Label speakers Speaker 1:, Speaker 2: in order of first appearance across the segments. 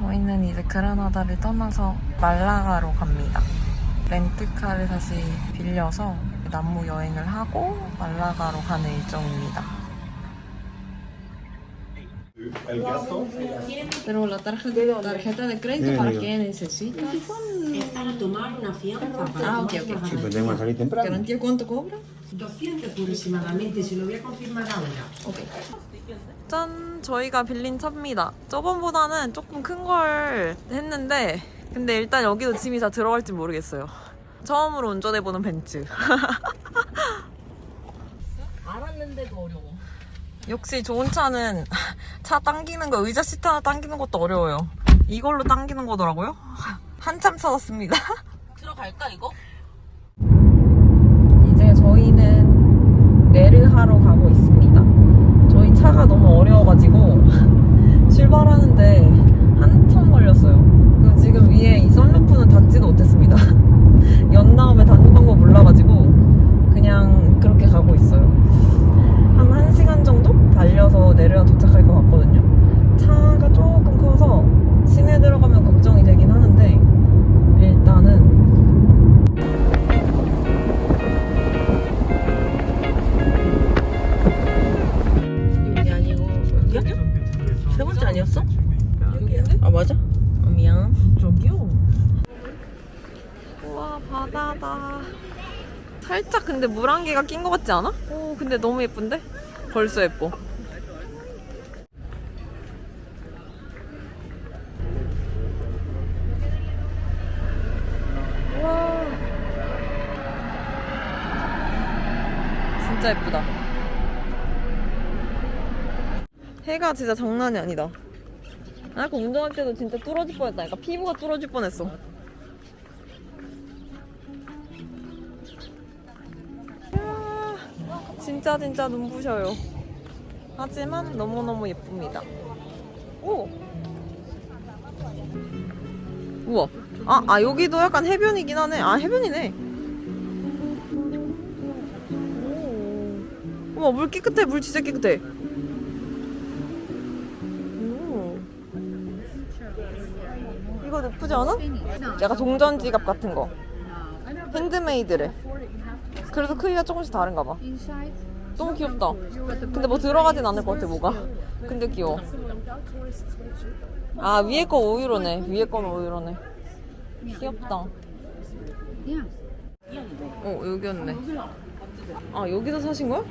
Speaker 1: 저희는 이제 그라나다를 떠나서 말라가로 갑니다. 렌트카를 다시 빌려서 남무 여행을 하고 말라가로 가는 일정입니다. Tenemos la tarjeta, tarjeta de crédito para qué necesitas.
Speaker 2: Es para tomar una fianza. Para
Speaker 1: Ah, ok,
Speaker 2: tomar
Speaker 1: ok.
Speaker 2: una
Speaker 3: Sí, pues tengo que salir temprano.
Speaker 1: ¿Garantía cuánto cobra?
Speaker 2: 200 aproximadamente, se lo voy a confirmar ahora.
Speaker 1: 짠! 저희가 빌린 차입니다. 저번보다는 조금 큰 걸 했는데 근데 일단 여기도 짐이 다 들어갈지 모르겠어요. 처음으로 운전해보는 벤츠.
Speaker 4: 알았는데도 어려워.
Speaker 1: 역시 좋은 차는 차 당기는 거, 의자 시트 하나 당기는 것도 어려워요. 이걸로 당기는 거더라고요. 한참 찾았습니다.
Speaker 4: 들어갈까 이거?
Speaker 1: 이제 저희는 내르하러 가고 있습니다. 차가 너무 어려워가지고 출발하는데 한참 걸렸어요. 그리고 지금 위에 이 썬루프는 닫지도 못했습니다. 연 다음에 닫는 방법 몰라가지고 그냥 그렇게 가고 있어요. 아니었어? 아 맞아? 아, 미안 저기요 우와 바다다 살짝 근데 물안개가 낀 것 같지 않아? 오 근데 너무 예쁜데? 벌써 예뻐 와 진짜 예쁘다 해가 진짜 장난이 아니다. 아까 운동할 때도 진짜 뚫어질 뻔했다니까 피부가 뚫어질 뻔했어. 이야, 진짜 진짜 눈부셔요. 하지만 너무너무 예쁩니다. 오! 우와. 아, 아, 여기도 약간 해변이긴 하네. 아, 해변이네. 오. 우와, 물 깨끗해. 물 진짜 깨끗해. 예쁘지 않아? 약간 동전 지갑 같은 거. 핸드메이드래. 그래서 크기가 조금씩 다른가 봐. 너무 귀엽다. 근데 뭐 들어가진 않을 것 같아, 뭐가. 근데 귀여워. 아, 위에 거 5유로네. 위에 거는 5유로네. 귀엽다. 어, 여기였네. 아, 여기서 사신 거야?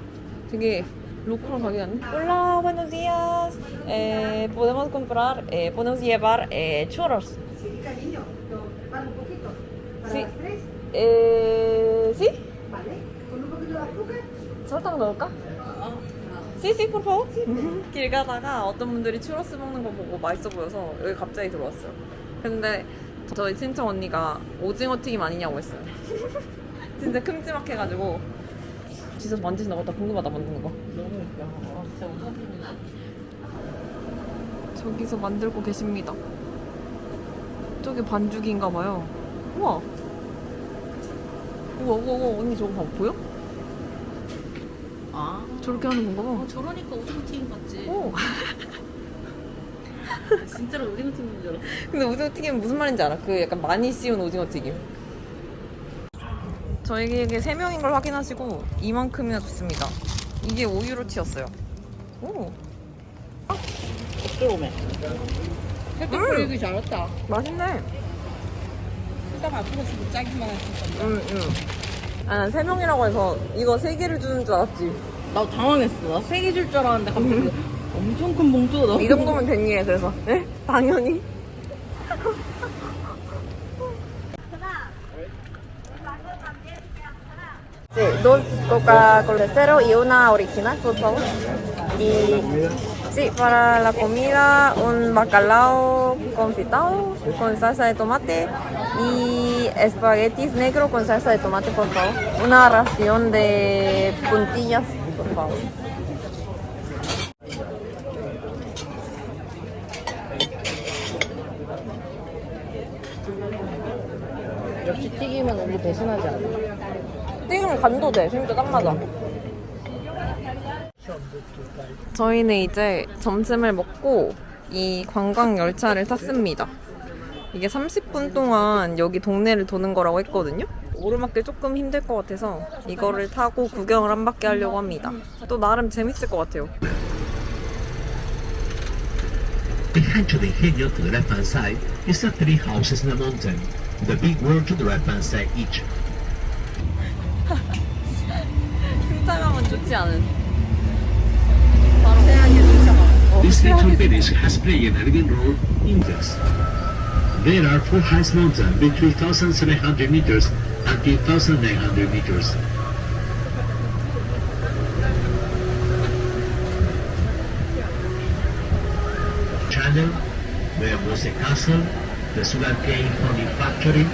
Speaker 1: 되게 로컬한 가게 같네. Hola, buenos días. Eh, podemos comprar, eh, podemos llevar eh, churros.
Speaker 2: Sí.
Speaker 1: Eh, ¿sí?
Speaker 2: ¿vale? Con un poquito de azúcar.
Speaker 1: 설탕 넣을까? 씨씨 포포 길 가다가 어떤 분들이 추러스 먹는 거 보고 맛있어 보여서 여기 갑자기 들어왔어요 근데 저희 친척 언니가 오징어 튀김 아니냐고 했어요 진짜 큼지막 해가지고 진짜 만지시나 보다 궁금하다 만드는 거
Speaker 4: 너무 웃겨. 아, 진짜 웃겨.
Speaker 1: 저기서 만들고 계십니다 저게 반죽인가 봐요 우와 우와 우와 우와 언니 저거 봐 보여?
Speaker 4: 아,
Speaker 1: 저렇게 하는 건가 봐
Speaker 4: 어, 저러니까 오징어 튀김 같지.
Speaker 1: 오.
Speaker 4: 진짜로 오징어 튀김인 줄 알았어.
Speaker 1: 근데 오징어 튀김 무슨 말인지 알아? 그 약간 많이 씌운 오징어 튀김. 저에게 세 명인 걸 확인하시고 이만큼이나 줬습니다. 이게 5유로치였어요. 오,
Speaker 4: 들어오면. 햇빛
Speaker 1: 음.
Speaker 4: 잘했다.
Speaker 1: 맛있네.
Speaker 4: 일단 앞으로 지금 짜기만 했어.
Speaker 1: 응, 응. 아, 난 세 명이라고 해서 이거 세 개를 주는 줄 알았지.
Speaker 4: 나 당황했어. 나 세 개 줄 줄 알았는데 갑자기 엄청 큰 봉투가 나오고.
Speaker 1: 이 정도면 됐니? 그래서. 네? 당연히. Sí, dos Coca-Cola cero y una original, por favor. Y sí, para la comida, un bacalao confitado con salsa de tomate y espaguetis negro con salsa de tomate, por favor. Una ración de puntillas, por favor.
Speaker 4: 역시 튀김은 우리 대신하지 않아.
Speaker 1: 튀김은 간도 돼. 진짜 딱 맞아. 저희는 이제 점심을 먹고 이 관광 열차를 탔습니다. 이게 30분 동안 여기 동네를 도는 거라고 했거든요. 오르막길 조금 힘들 것 같아서 이거를 타고 구경을 한 바퀴 하려고 합니다. 또 나름 재밌을 것 같아요.
Speaker 3: Behind the hill to the left hand side is the three houses in the mountain. The big world to the right hand side each.
Speaker 1: 승차감은 좋지 않은.
Speaker 3: This little village has played a leading role in this. There are four highest mountains between 2,700 meters and 2,900 meters. Channel, there was a castle, the sugarcane honey factory,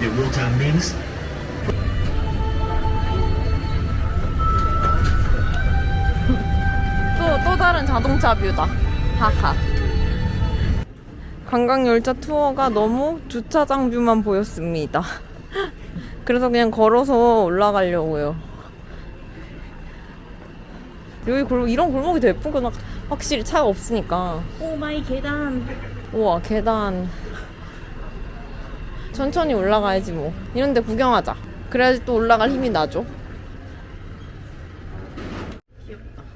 Speaker 3: the water mills,
Speaker 1: 또, 또 다른 자동차 뷰다. 하하. 관광열차 투어가 너무 주차장 뷰만 보였습니다. 그래서 그냥 걸어서 올라가려고요. 여기 골목, 이런 골목이 더 예쁘구나. 확실히 차가 없으니까.
Speaker 4: 오 마이 계단.
Speaker 1: 우와, 계단. 천천히 올라가야지 뭐. 이런 데 구경하자. 그래야지 또 올라갈 힘이 나죠.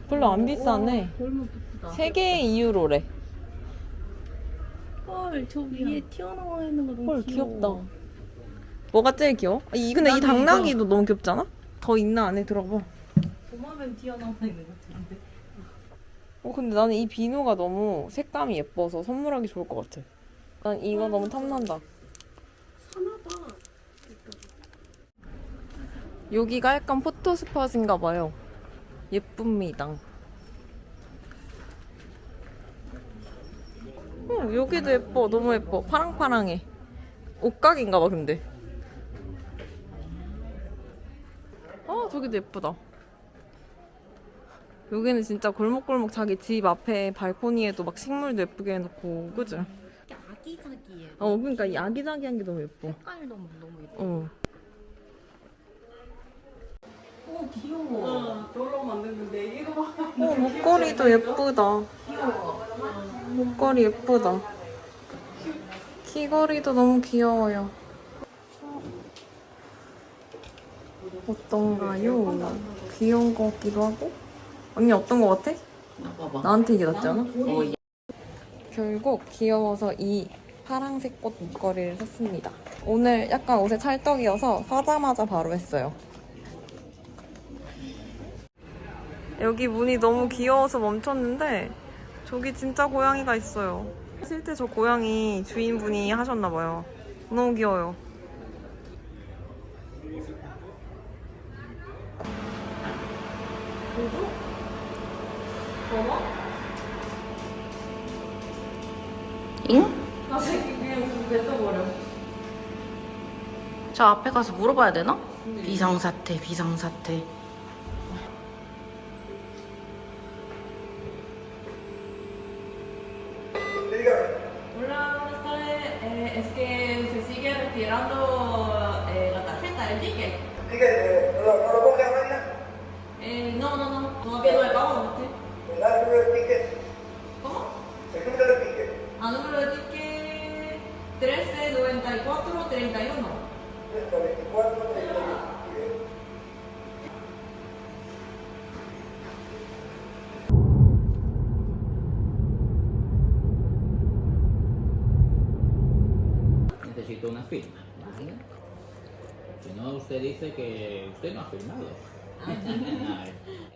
Speaker 1: 별로 안 비싸네.
Speaker 4: 예쁘다.
Speaker 1: 3개 2유로래.
Speaker 4: 헐, 저 위에 튀어나와 있는 거 너무
Speaker 1: 헐
Speaker 4: 귀여워.
Speaker 1: 귀엽다. 뭐가 제일 귀여워? 아, 이 근데 이
Speaker 4: 나는
Speaker 1: 당나귀도 너무 귀엽지 않아? 더 있나 안에 들어봐.
Speaker 4: 도마뱀 튀어나와 있는 거 같은데.
Speaker 1: 어 근데 나는 이 비누가 너무 색감이 예뻐서 선물하기 좋을 것 같아. 난 이거 너무 탐난다.
Speaker 4: 하나다.
Speaker 1: 여기가 약간 포토 스팟인가 봐요. 예쁩니다. 어, 여기도 예뻐. 너무 예뻐. 파랑파랑해. 옷가게인가 봐, 근데. 아, 저기도 예쁘다. 여기는 진짜 골목골목 자기 집 앞에 발코니에도 막 식물도 예쁘게 해놓고, 그지?
Speaker 4: 아기자기해.
Speaker 1: 어, 그러니까 이 아기자기한 게 너무 예뻐.
Speaker 4: 색깔 너무 너무 예뻐.
Speaker 1: 어.
Speaker 4: 오 귀여워. 돌로 만드는데 이거 봐.
Speaker 1: 어, 목걸이도 예쁘다. 목걸이 예쁘다. 귀걸이도 너무 귀여워요. 어떤가요? 귀여운 것 같기도 하고. 언니 어떤 것 같아? 나한테 이게 낫지 않아?
Speaker 4: 어, 예.
Speaker 1: 결국 귀여워서 이 파랑색 꽃 목걸이를 샀습니다. 오늘 약간 옷에 찰떡이어서 사자마자 바로 했어요. 여기 문이 너무 귀여워서 멈췄는데 저기 진짜 고양이가 있어요. 실제 저 고양이 주인분이 하셨나봐요. 너무 귀여워요.
Speaker 4: 응?
Speaker 1: 나 새끼 그냥 뱉어버려.
Speaker 4: 저 앞에 가서 물어봐야 되나? 비상사태, 비상사태.
Speaker 1: Eh, es que se sigue retirando eh, la tarjeta, el ticket.
Speaker 5: Ticket, ¿no lo, no lo coge?
Speaker 1: Eh, no, no, no, todavía no. ¿usted?
Speaker 5: ¿Me da el número del ticket?
Speaker 1: ¿Cómo?
Speaker 5: El número del ticket.
Speaker 1: A número de ticket 1394 31.
Speaker 5: 124, 31.
Speaker 6: Si no, usted dice que usted no ha firmado. A ver.